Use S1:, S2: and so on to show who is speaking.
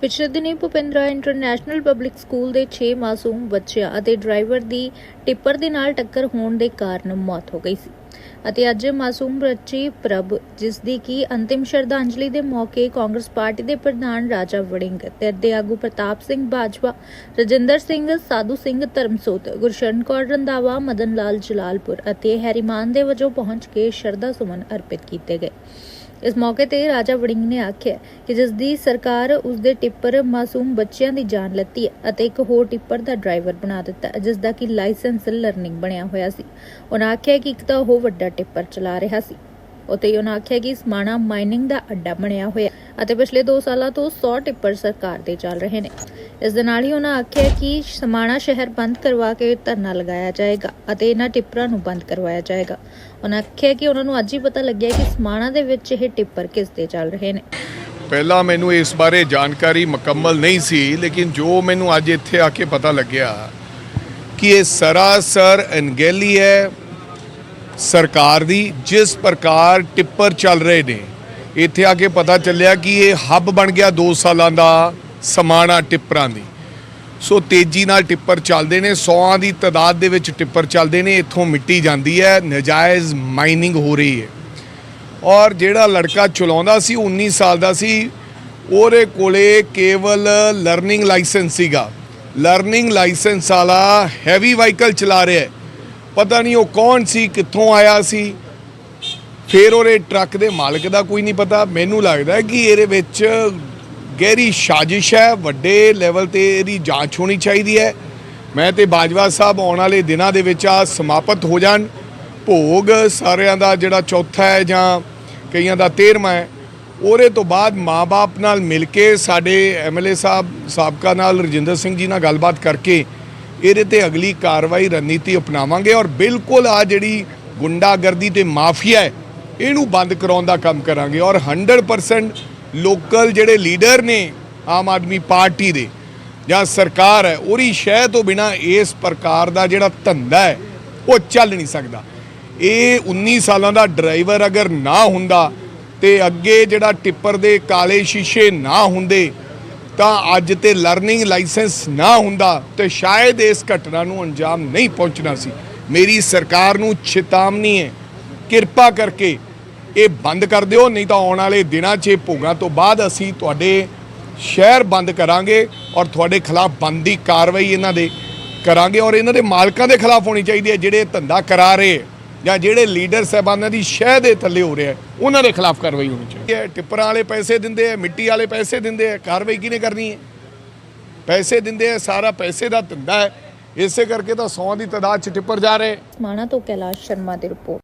S1: ਪਿਛਲੇ ਦਿਨੀ Bhupindra international public school ਦੇ 6 ਮਾਸੂਮ ਬੱਚਿਆਂ ਅਤੇ ਡਰਾਈਵਰ ਦੀ ਟਿੱਪਰ ਦੇ ਨਾਲ ਟੱਕਰ ਹੋਣ ਦੇ ਕਾਰਨ ਮੌਤ ਹੋ ਗਈ ਸੀ। ਅਤੇ ਅੱਜ ਮਾਸੂਮ ਬੱਚੀ ਪ੍ਰਭ ਜਿਸ ਦੀ ਕੀ ਅੰਤਿਮ ਸ਼ਰਧਾਂਜਲੀ ਦੇ ਮੌਕੇ ਕਾਂਗਰਸ ਪਾਰਟੀ ਦੇ ਪ੍ਰਧਾਨ ਰਾਜਾ ਵੜਿੰਗ ਤੇ ਦੇ ਆਗੂ ਪ੍ਰਤਾਪ ਸਿੰਘ ਬਾਜਵਾ, ਰਜਿੰਦਰ ਸਿੰਘ, ਸਾਧੂ ਸਿੰਘ ਧਰਮਸੋਤ, ਗੁਰਸ਼ਰਨ ਕੌਰ ਰੰਦਾਵਾ ਮਦਨ ਲਾਲ ਜਲਾਲਪੁਰ ਅਤੇ ਹੈਰੀਮਾਨ ਦੇ ਵਜੋਂ ਪਹੁੰਚ ਕੇ ਸ਼ਰਧਾ ਸੁਮਨ ਅਰਪਿਤ ਕੀਤੇ ਗਏ। ਇਸ ਮੌਕੇ ਤੇ ਰਾਜਾ ਵੜਿੰਗ ਨੇ ਆਖਿਆ ਕਿ ਜਿਸ ਦੀ ਸਰਕਾਰ ਉਸ ਦੇ ਟਿੱਪਰ ਮਾਸੂਮ ਬੱਚਿਆਂ ਦੀ ਜਾਨ ਲੱਤੀ ਹੈ ਅਤੇ ਇੱਕ ਹੋਰ ਟਿੱਪਰ ਦਾ ਡਰਾਈਵਰ ਬਣਾ ਦਿੱਤਾ ਹੈ, ਜਿਸ ਦਾ ਕਿ ਲਾਇਸੈਂਸ ਲਰਨਿੰਗ ਬਣਿਆ ਹੋਇਆ ਸੀ। ਉਹਨਾਂ ਆਖਿਆ ਕਿ ਇੱਕ ਤਾਂ ਉਹ ਵੱਡਾ ਟਿੱਪਰ ਚਲਾ ਰਿਹਾ ਸੀ। ਉਤੇ ਉਹਨਾਂ ਆਖਿਆ ਕਿ ਸਮਾਣਾ ਮਾਈਨਿੰਗ ਦਾ ਅੱਡਾ ਬਣਿਆ ਹੋਇਆ ਅਤੇ ਪਿਛਲੇ 2 ਸਾਲਾਂ ਤੋਂ 100 ਟਿੱਪਰ ਸਰਕਾਰ ਦੇ ਚੱਲ ਰਹੇ ਨੇ। ਇਸ ਦੇ ਨਾਲ ਹੀ ਉਹਨਾਂ ਆਖਿਆ ਕਿ ਸਮਾਣਾ ਸ਼ਹਿਰ ਬੰਦ ਕਰਵਾ ਕੇ ਧਰਨਾ ਲਗਾਇਆ ਜਾਏਗਾ ਅਤੇ ਇਹਨਾਂ ਟਿੱਪਰਾਂ ਨੂੰ ਬੰਦ ਕਰਵਾਇਆ ਜਾਏਗਾ। ਉਹਨਾਂ ਆਖਿਆ ਕਿ ਉਹਨਾਂ ਨੂੰ ਅੱਜ ਹੀ ਪਤਾ ਲੱਗਿਆ ਕਿ ਸਮਾਣਾ ਦੇ ਵਿੱਚ ਇਹ ਟਿੱਪਰ ਕਿਸ ਤੇ ਚੱਲ ਰਹੇ ਨੇ।
S2: ਪਹਿਲਾਂ ਮੈਨੂੰ ਇਸ ਬਾਰੇ ਜਾਣਕਾਰੀ ਮੁਕੰਮਲ ਨਹੀਂ ਸੀ, ਲੇਕਿਨ ਜੋ ਮੈਨੂੰ ਅੱਜ ਇੱਥੇ ਆ ਕੇ ਪਤਾ ਲੱਗਿਆ ਕਿ ਇਹ ਸਰਾਸਰ ਅਣਗਹਿਲੀ ਹੈ ਸਰਕਾਰ ਦੀ ਜਿਸ ਪ੍ਰਕਾਰ ਟਿੱਪਰ ਚੱਲ ਰਹੇ ਨੇ, ਇੱਥੇ ਆ ਕੇ ਪਤਾ ਚੱਲਿਆ ਕਿ ਇਹ ਹੱਬ ਬਣ ਗਿਆ 2 ਸਾਲਾਂ ਦਾ ਸਮਾਣਾ ਟਿੱਪਰਾਂ ਦੀ। ਸੋ ਤੇਜ਼ੀ ਨਾਲ ਟਿੱਪਰ ਚੱਲਦੇ ਨੇ, ਸੌਆਂ ਦੀ ਤਾਦਾਦ ਦੇ ਵਿੱਚ ਟਿੱਪਰ ਚੱਲਦੇ ਨੇ, ਇੱਥੋਂ ਮਿੱਟੀ ਜਾਂਦੀ ਹੈ, ਨਜਾਇਜ਼ ਮਾਈਨਿੰਗ ਹੋ ਰਹੀ ਹੈ। ਔਰ ਜਿਹੜਾ ਲੜਕਾ ਚਲਾਉਂਦਾ ਸੀ 19 ਸਾਲ ਦਾ ਸੀ, ਉਹਦੇ ਕੋਲੇ ਕੇਵਲ ਲਰਨਿੰਗ ਲਾਇਸੈਂਸ ਸੀਗਾ। ਲਰਨਿੰਗ ਲਾਇਸੈਂਸ ਵਾਲਾ ਹੈਵੀ ਵਾਹੀਕਲ ਚਲਾ ਰਿਹਾ ਹੈ। ਪਤਾ ਨਹੀਂ ਉਹ ਕੌਣ ਸੀ, ਕਿੱਥੋਂ ਆਇਆ ਸੀ। ਫਿਰ ਉਹਦੇ ਟਰੱਕ ਦੇ ਮਾਲਕ ਦਾ ਕੋਈ ਨਹੀਂ ਪਤਾ। ਮੈਨੂੰ ਲੱਗਦਾ ਕਿ ਇਹਦੇ ਵਿੱਚ ਗਹਿਰੀ ਸਾਜ਼ਿਸ਼ ਹੈ, ਵੱਡੇ ਲੈਵਲ ਤੇ ਇਹਦੀ ਜਾਂਚ ਹੋਣੀ ਚਾਹੀਦੀ ਹੈ। ਮੈਂ ਤੇ ਬਾਜਵਾ ਸਾਹਿਬ ਆਉਣ ਵਾਲੇ ਦਿਨਾਂ ਦੇ ਵਿੱਚ ਆ ਸਮਾਪਤ ਹੋ ਜਾਣ। ਭੋਗ ਸਾਰਿਆਂ ਦਾ ਜਿਹੜਾ ਚੌਥਾ ਹੈ ਜਾਂ ਕਈਆਂ ਦਾ 13ਵਾਂ ਹੈ, ਉਹਦੇ ਤੋਂ ਬਾਅਦ ਮਾਪੇ ਨਾਲ ਮਿਲ ਕੇ ਸਾਡੇ ਐਮਐਲਏ ਸਾਹਿਬ, ਸਾਬਕਾ ਨਾਲ ਰਜਿੰਦਰ ਸਿੰਘ ਜੀ ਨਾਲ ਗੱਲਬਾਤ ਕਰਕੇ ਇਹਦੇ ਤੇ ਅਗਲੀ ਕਾਰਵਾਈ ਰਣਨੀਤੀ ਅਪਣਾਵਾਂਗੇ ਔਰ ਬਿਲਕੁਲ ਆ ਜਿਹੜੀ ਗੁੰਡਾਗਰਦੀ ਤੇ ਮਾਫੀਆ ਹੈ, ਇਹਨੂੰ ਬੰਦ ਕਰਾਉਣ ਦਾ ਕੰਮ ਕਰਾਂਗੇ ਔਰ 100% ਲੋਕਲ ਜਿਹੜੇ ਲੀਡਰ ਨੇ ਆਮ ਆਦਮੀ ਪਾਰਟੀ ਦੇ ਜਾਂ ਸਰਕਾਰ ਹੈ, ਉਹਦੀ ਸ਼ਹਿ ਤੋਂ ਬਿਨਾ ਇਸ ਪ੍ਰਕਾਰ ਦਾ ਜਿਹੜਾ ਧੰਦਾ ਹੈ, ਉਹ ਚੱਲ ਨਹੀਂ ਸਕਦਾ। ਇਹ 19 ਸਾਲਾਂ ਦਾ ਡਰਾਈਵਰ ਅਗਰ ਨਾ ਹੁੰਦਾ ਤੇ ਅੱਗੇ ਜਿਹੜਾ ਟਿੱਪਰ ਦੇ ਕਾਲੇ ਸ਼ੀਸ਼ੇ ਨਾ ਹੁੰਦੇ ਤਾਂ ਅੱਜ ਤੇ ਲਰਨਿੰਗ ਲਾਇਸੈਂਸ ਨਾ ਹੁੰਦਾ ਤੇ ਸ਼ਾਇਦ ਇਸ ਘਟਨਾ ਨੂੰ ਅੰਜਾਮ ਨਹੀਂ ਪਹੁੰਚਣਾ ਸੀ। ਮੇਰੀ ਸਰਕਾਰ ਨੂੰ ਚੇਤਾਵਨੀ ਹੈ। ਕਿਰਪਾ ਕਰਕੇ ਇਹ ਬੰਦ ਕਰ ਦਿਓ, ਨਹੀਂ ਤਾਂ ਆਉਣ ਵਾਲੇ ਦਿਨਾਂ 'ਚ ਇਹ ਭੋਗਾਂ ਤੋਂ ਬਾਅਦ ਅਸੀਂ ਤੁਹਾਡੇ ਸ਼ਹਿਰ ਬੰਦ ਕਰਾਂਗੇ ਔਰ ਤੁਹਾਡੇ ਖਿਲਾਫ ਬੰਦੀ ਕਾਰਵਾਈ ਇਹਨਾਂ ਦੇ ਕਰਾਂਗੇ ਔਰ ਇਹਨਾਂ ਦੇ ਮਾਲਕਾਂ ਦੇ ਖਿਲਾਫ ਹੋਣੀ ਚਾਹੀਦੀ ਹੈ ਜਿਹੜੇ ਇਹ ਧੰਦਾ ਕਰਾ ਰਹੇ ਹੈ। ਜਾਂ ਜਿਹੜੇ ਲੀਡਰ ਸਾਹਿਬਾਨਾਂ ਦੀ ਸ਼ਹਿ ਦੇ ਥੱਲੇ ਹੋ ਰਿਹਾ ਹੈ, ਉਹਨਾਂ ਦੇ ਖਿਲਾਫ ਕਾਰਵਾਈ ਹੋਣੀ ਚਾਹੀਦੀ ਹੈ। ਟਿੱਪਰਾਂ ਵਾਲੇ ਪੈਸੇ ਦਿੰਦੇ ਆ ਮਿੱਟੀ ਵਾਲੇ ਪੈਸੇ ਦਿੰਦੇ ਆ ਕਾਰਵਾਈ ਕਿਹਨੇ ਕਰਨੀ ਹੈ? ਪੈਸੇ ਦਿੰਦੇ ਆ ਸਾਰਾ ਪੈਸੇ ਦਾ ਧੰਦਾ ਹੈ। ਇਸੇ ਕਰਕੇ ਤਾਂ 100 ਦੀ ਤਾਦਾਦ 'ਚ ਟਿੱਪਰ ਜਾ ਰਹੇ।
S1: ਸਮਾਣਾ ਤੋਂ ਕੈਲਾਸ਼ ਸ਼ਰਮਾ ਦੀ ਰਿਪੋਰਟ।